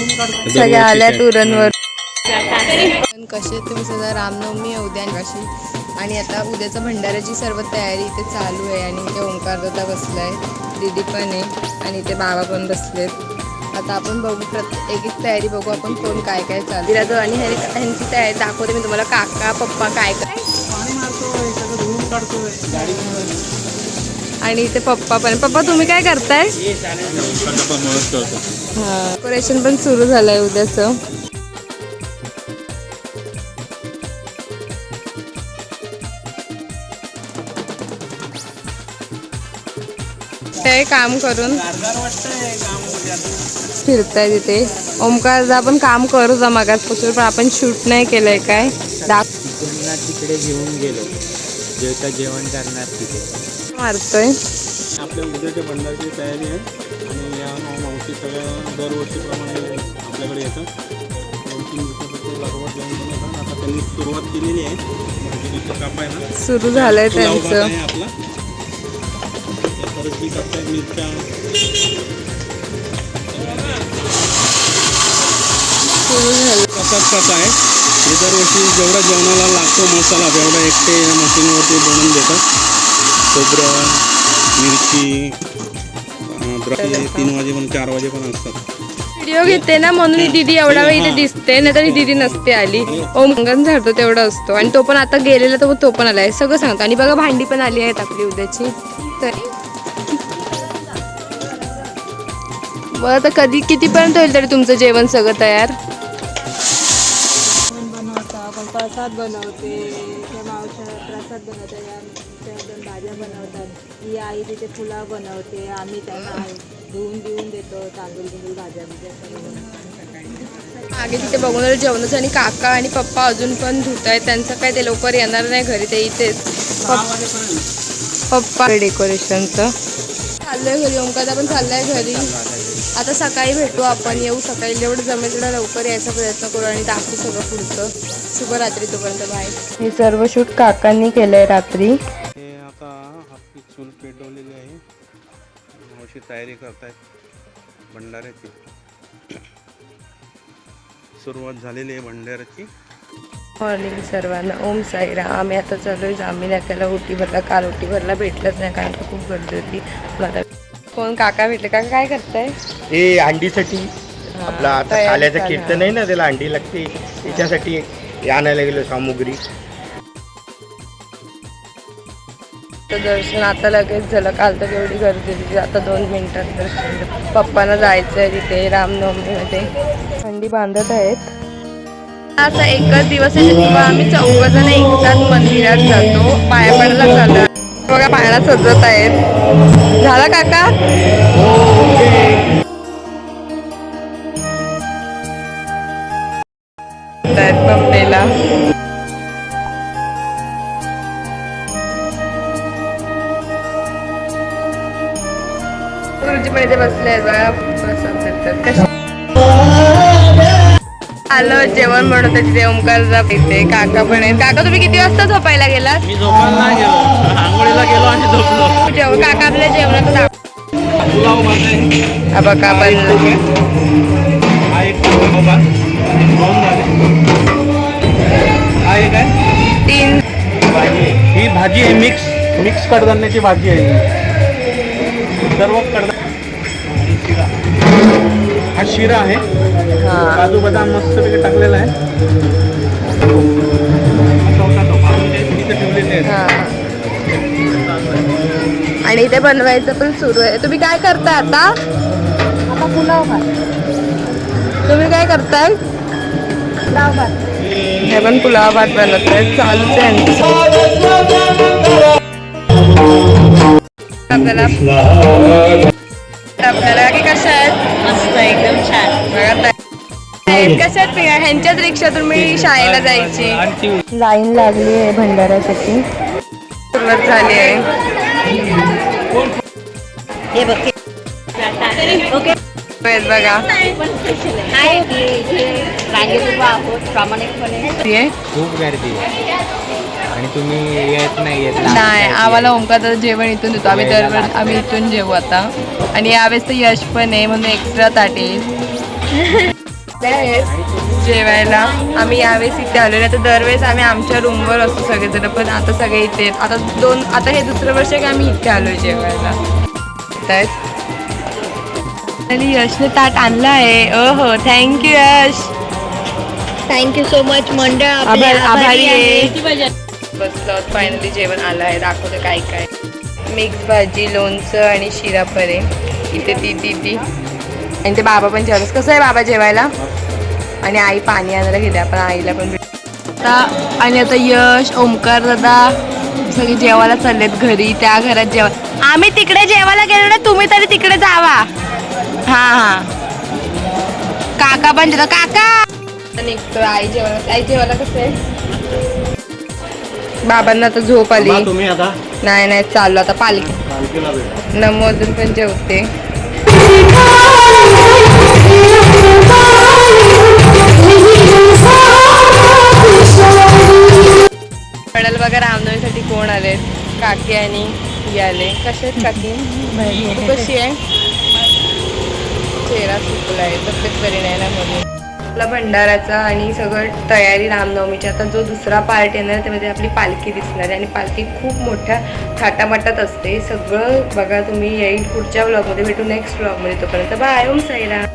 सगळ्या आल्या तुरणवर कसे तुम्ही सगळं रामनवमी आहे उद्या कशी? आणि आता उद्याचं भंडाऱ्याची सर्व तयारी इथे चालू आहे आणि इथे ओंकार दादा बसलाय दीदी पण आहे आणि इथे बाबा पण बसलेत. आता आपण बघू प्रत्येक एक एक तयारी बघू आपण कोण काय काय चालू विराज आणि ह्या- ह्यांची तयारी दाखवते मी तुम्हाला काका पप्पा काय काय आणि इथे पप्पा पण. पप्पा तुम्ही काय करताय? डेकोरेशन पण सुरू झालंय उद्याचं. ते काम करून फिरताय तिथे. ओमकार आपण काम करू जा मागासपासून पण आपण शूट नाही केलंय काय. दाख तिकडे घेऊन गेलो. जेवता जेवण करणार तिथे. मारतोय. आपल्या उद्याच्या भंडारची तयारी आहे आणि या मावशी सगळ्या दरवर्षीप्रमाणे आपल्याकडे येतात. दोन तीन दिवसापासून लागवड लावून आता त्यांनी सुरुवात केलेली आहे. कापायला. सुरू झालंय त्यांचं. आपला. परत बी कापताय मिरच्या. कसा आहे हे दरवर्षी जेवढा जेवणाला लागतो मसाला तेवढा एकटे या मशीनवरती बनवून देतात. खोबरं मिरची तीन वाजे पण चार वाजे पण असतात. व्हिडिओ घेते ना म्हणून दीदी एवढा वेळ इथे दिसते नाही तर दीदी नसते आली. ओम अंगण झाडतो तेवढा असतो. आणि तो पण आता गेलेला तर तो पण आलाय. सगळं सांगतो. आणि बघा भांडी पण आली आहेत आपली उद्याची. तर बरं आता कधी कितीपर्यंत होईल तरी तुमचं जेवण सगळं तयार? प्रसाद बनवते ते मावशा प्रसाद बनवते त्यानंतर भाज्या बनवतात. ही आई तिथे पुलाव बनवते आम्ही त्यांना धुवून देऊन देतो तांदूळ बिंदूळ भाज्या बिज्या सगळं मागे तिथे बघून जेवणाचं आणि काका आणि पप्पा अजून पण धुत आहेत. त्यांचं काय ते लवकर येणार नाही घरी ते इथेच. पप- पप्पा डेकोरेशनचं. चाललंय घरी ओमकादा पण चाललाय घरी. आता सकाळी भेटू आपण. येऊ सकाळी. जेवढं जमेल तेवढं लवकर यायचा प्रयत्न करू आणि दाखवू सगळं पुढचं. शुभरात्री तोपर्यंत. बाय हे सर्व शूट काकांनी केलंय रात्री. हे आता आपली चूल पेटवलेली आहे. मावशी तयारी करतायत. भंडाऱ्याची. सुरुवात झालेली आहे भंडाऱ्याची. मॉर्निंग सर्वांना. ओम साईराम. आम्ही आता चालू आहे आम्ही नाक्याला ओटी भरला काल ओटी भरला भेटलंच नाही कारण खूप गर्दी होती. मला कोण? काका भेटले. काका काय करताय? हे अंडीसाठी आपला आता करा. कीर्तन आहे ना त्याला अंडी लागते. त्याच्यासाठी हे आणायला गेलो सामुग्री. तर दर्शन आता लगेच झालं. काल तर एवढी गर्दी होती. आता दोन मिनिटात दर्शन झालं. पप्पांना जायचं आहे तिथे रामनवमीमध्ये. थंडी बांधत आहेत. असा एकच दिवस आहे तेव्हा आम्ही चौघ जण एकदाच मंदिरात जातो. पाया पडायला चालू बघा पायाला सजत आहेत. झाला काका? पंपेला गुरुजी पण इथे बसले आहेत आलं जेवण बनवत तिथे. ओमकार इथे. काका पण आहेत. काका तुम्ही किती वाजता झोपायला गेलो. गेलो काका आपल्या आहे. हा बघा पण भाजी आहे मिक्स मिक्स कडधान्याची भाजी आहे. सर्व कडधान्य हा शिरा आहे. हा. काजू बदाम मस्तपैकी टाकलेला आहे. हा हा. आणि इथे बनवायचं पण सुरू आहे. तुम्ही काय करताय आता? आता पुलाव भात. तुम्ही काय करताय? पुलाव भात. हे पण पुलाव भात बनवत आहेत चालूच आहे यांचं. आपल्याला आपल्याला की कशा आहेत मस्त एकदम छान. बघा ताई. आहेत कशा आहेत पिया? ह्यांच्याच रिक्षातून मी शाळेला जायची? लाईन लागली आहे भंडाऱ्यासाठी सुरुवात झाली आहे. हे बघ. ओके. बघा. हाय रांगेत उभा आहोत प्रामाणिकपणे. खूप गर्दी आहे. आणि तुम्ही येत नाही येत नाही आम्हाला ओंकार जेवण इथून देतो. आम्ही दरवेळेस आम्ही इथून जेवू आता. आणि यावेळेस तर यश पण आहे म्हणून एक्स्ट्रा ताट जेवायला. आम्ही यावेळेस इथे आलो नाही तर दरवेळेस आम्ही आमच्या रूमवर असतो सगळेजण पण आता सगळे इथे आहेत. आता दोन आता हे दुसरं वर्ष आहे की आम्ही इथे आलोय जेवायला. आणि यशने ताट आणलं आहे. ओहो thank you Yash. Thank you so much मंडळ. आपले आभार- आहे. बसलो फायनली जेवण आलं आहे. दाखवते काय काय. मिक्स भाजी लोणचं आणि शिरा परे. इथे ती ती ती. आणि ते बाबा पण जेवण कसं आहे बाबा जेवायला? आणि आई पाणी आणायला गेले. आपण आईला पण भेट- आता आणि आता यश ओमकार दादा सगळे जेवायला चाललेत घरी. त्या घरात जेवा आम्ही तिकडे जेवायला गेलो ना तुम्ही तरी तिकडे जावा. हा हा. काका पण जेवतो काका! निघतो आई जेवायला. आई जेवायला कसं आहे? बाबांना तर झोप आली. थांबा तुम्ही आता. नाही नाही चाललो आता पालखी. पालखीला भेटा. नमो अजून पण जेवते. पडल बघा रामनवमीसाठी कोण आले काकी आणि आले. कसे आहेत काकी? कशी आहे? चेहरा सुकला आहे तब्येत परिणामामध्ये आपला भंडाराचा आणि सगळं तयारी रामनवमीच्या आता जो दुसरा पार्ट येणार त्यामध्ये आपली पालखी दिसणार आहे. आणि पालखी खूप मोठ्या थाटामाटात असते. सगळं बघा तुम्ही येईल पुढच्या ब्लॉगमध्ये भेटू नेक्स्ट ब्लॉगमध्ये तोपर्यंत बाय ओम साईराम.